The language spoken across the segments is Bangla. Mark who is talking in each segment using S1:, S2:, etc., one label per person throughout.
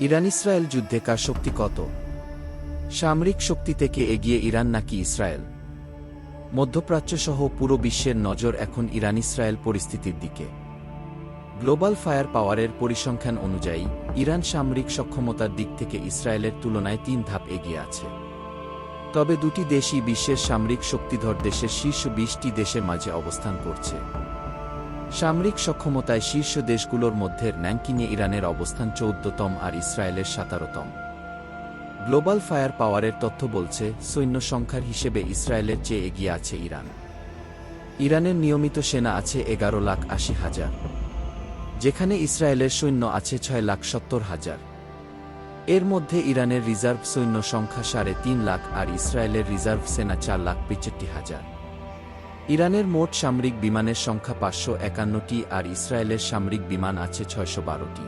S1: ইরান ইসরায়েল যুদ্ধে কার শক্তি কত? সামরিক শক্তি থেকে এগিয়ে ইরান নাকি ইসরায়েল? মধ্যপ্রাচ্য সহ পুরো বিশ্বের নজর এখন ইরান ইসরায়েল পরিস্থিতির দিকে। গ্লোবাল ফায়ার পাওয়ারের পরিসংখ্যান অনুযায়ী, ইরান সামরিক সক্ষমতার দিক থেকে ইসরায়েলের তুলনায় তিন ধাপ এগিয়ে আছে। তবে দুটি দেশই বিশ্বের সামরিক শক্তিধর দেশের শীর্ষ বিশটি দেশের মাঝে অবস্থান করছে। সামরিক সক্ষমতায় শীর্ষ দেশগুলোর মধ্যে র্যাঙ্কিংয়ে ইরানের অবস্থান চৌদ্দতম আর ইসরায়েলের সাতারোতম। গ্লোবাল ফায়ার পাওয়ারের তথ্য বলছে, সৈন্য সংখ্যার হিসেবে ইসরায়েলের চেয়ে এগিয়ে আছে ইরান। ইরানের নিয়মিত সেনা আছে এগারো লাখ আশি হাজার, যেখানে ইসরায়েলের সৈন্য আছে ছয় লাখ সত্তর হাজার। এর মধ্যে ইরানের রিজার্ভ সৈন্য সংখ্যা সাড়ে তিন লাখ আর ইসরায়েলের রিজার্ভ সেনা চার লাখ পঁয়ষট্টি হাজার। ইরানের মোট সামরিক বিমানের সংখ্যা পাঁচশো একান্নটি আর ইসরায়েলের সামরিক বিমান আছে ছয়শো বারোটি।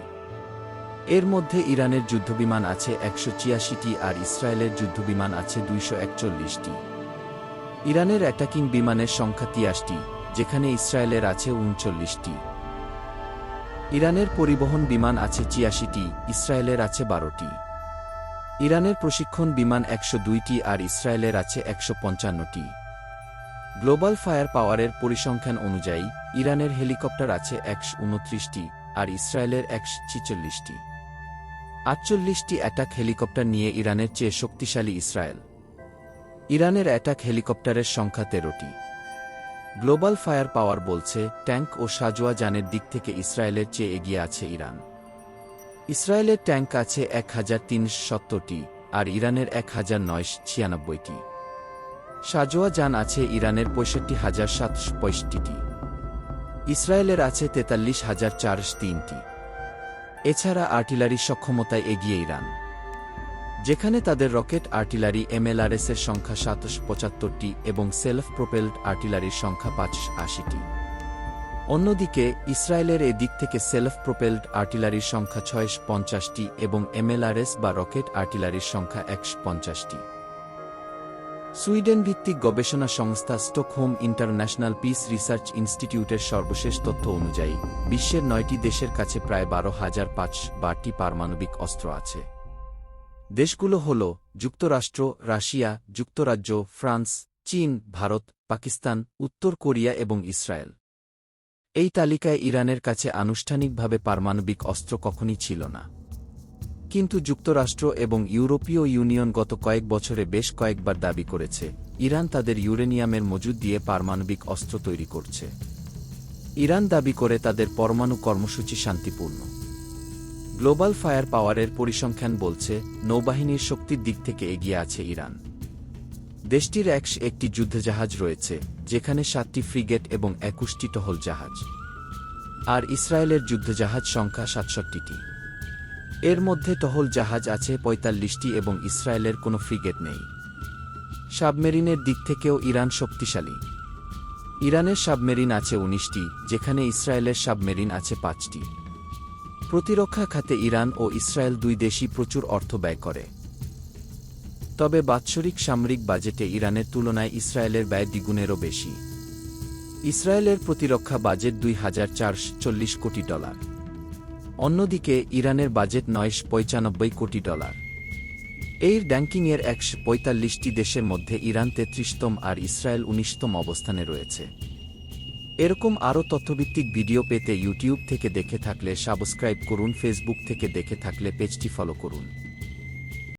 S1: এর মধ্যে ইরানের যুদ্ধবিমান আছে একশো ছিয়াশিটি আর ইসরায়েলের যুদ্ধবিমান আছে দুইশো একচল্লিশটি। ইরানের অ্যাটাকিং বিমানের সংখ্যা তিয়াশটি, যেখানে ইসরায়েলের আছে উনচল্লিশটি। ইরানের পরিবহন বিমান আছে ছিয়াশিটি, ইসরায়েলের আছে বারোটি। ইরানের প্রশিক্ষণ বিমান একশো দুইটি আর ইসরায়েলের আছে একশো পঞ্চান্নটি। গ্লোবাল ফায়ার পাওয়ারের পরিসংখ্যান অনুযায়ী, ইরানের হেলিকপ্টার আছে একশো উনত্রিশটি আর ইসরায়েলের একশো ছিচল্লিশটি। আটচল্লিশটি অ্যাটাক হেলিকপ্টার নিয়ে ইরানের চেয়ে শক্তিশালী ইসরায়েল। ইরানের অ্যাটাক হেলিকপ্টারের সংখ্যা তেরোটি। গ্লোবাল ফায়ার পাওয়ার বলছে, ট্যাঙ্ক ও সাজোয়া যানের দিক থেকে ইসরায়েলের চেয়ে এগিয়ে আছে ইরান। ইসরায়েলের ট্যাঙ্ক আছে এক হাজার তিনশো সত্তরটি আর ইরানের এক হাজার নয়শ ছিয়ানব্বইটি। সাজোয়া যান আছে ইরানের পঁয়ষট্টি হাজার সাতশো পঁয়ষট্টিটি। ইসরায়েলের আছে তেতাল্লিশ হাজার চারশো তিনটি। এছাড়া আর্টিলারি সক্ষমতায় এগিয়ে ইরান। যেখানে তাদের রকেট আর্টিলারি এমএলআরএস এর সংখ্যা সাতশো পঁচাত্তরটি এবং সেলফ প্রোপেলড আর্টিলারির সংখ্যা পাঁচশো আশিটি। অন্যদিকে, ইসরায়েলের এ দিক থেকে সেলফ প্রোপেলড আর্টিলারির সংখ্যা ছয়শো পঞ্চাশটি এবং এমএলআরএস বা রকেট আর্টিলারির সংখ্যা একশো পঞ্চাশটি। সুইডেন ভিত্তিক গবেষণা সংস্থা স্টকহোম ইন্টারন্যাশনাল পিস রিসার্চ ইনস্টিটিউটের সর্বশেষ তথ্য অনুযায়ী, বিশ্বের নয়টি দেশের কাছে প্রায় বারো হাজার পাঁচ বারটি পারমাণবিক অস্ত্র আছে। দেশগুলো হল যুক্তরাষ্ট্র, রাশিয়া, যুক্তরাজ্য, ফ্রান্স, চীন, ভারত, পাকিস্তান, উত্তর কোরিয়া এবং ইসরায়েল। এই তালিকায় ইরানের কাছে আনুষ্ঠানিকভাবে পারমাণবিক অস্ত্র কখনই ছিল না। কিন্তু যুক্তরাষ্ট্র এবং ইউরোপীয় ইউনিয়ন গত কয়েক বছরে বেশ কয়েকবার দাবি করেছে, ইরান তাদের ইউরেনিয়ামের মজুদ দিয়ে পারমাণবিক অস্ত্র তৈরি করছে। ইরান দাবি করে তাদের পরমাণু কর্মসূচি শান্তিপূর্ণ। গ্লোবাল ফায়ার পাওয়ারের পরিসংখ্যান বলছে, নৌবাহিনীর শক্তির দিক থেকে এগিয়ে আছে ইরান। দেশটির একশ একটি যুদ্ধজাহাজ রয়েছে, যেখানে সাতটি ফ্রিগেট এবং একুশটি টহল জাহাজ। আর ইসরায়েলের যুদ্ধজাহাজ সংখ্যা সাতষট্টিটি। এর মধ্যে টহল জাহাজ আছে পঁয়তাল্লিশটি এবং ইসরায়েলের কোনো ফ্রিগেট নেই। সাবমেরিনের দিক থেকেও ইরান শক্তিশালী। ইরানের সাবমেরিন আছে উনিশটি, যেখানে ইসরায়েলের সাবমেরিন আছে পাঁচটি। প্রতিরক্ষা খাতে ইরান ও ইসরায়েল দুই দেশই প্রচুর অর্থ ব্যয় করে। তবে বাৎসরিক সামরিক বাজেটে ইরানের তুলনায় ইসরায়েলের ব্যয় দ্বিগুণেরও বেশি। ইসরায়েলের প্রতিরক্ষা বাজেট দুই হাজার চারশো চল্লিশ কোটি ডলার। অন্যদিকে, ইরানের বাজেট নয়শ পঁচানব্বই কোটি ডলার। এই র্যাঙ্কিংয়ের একশো পঁয়তাল্লিশটি দেশের মধ্যে ইরান তেত্রিশতম আর ইসরায়েল উনিশতম অবস্থানে রয়েছে। এরকম আরও তথ্যভিত্তিক ভিডিও পেতে ইউটিউব থেকে দেখে থাকলে সাবস্ক্রাইব করুন, ফেসবুক থেকে দেখে থাকলে পেজটি ফলো করুন।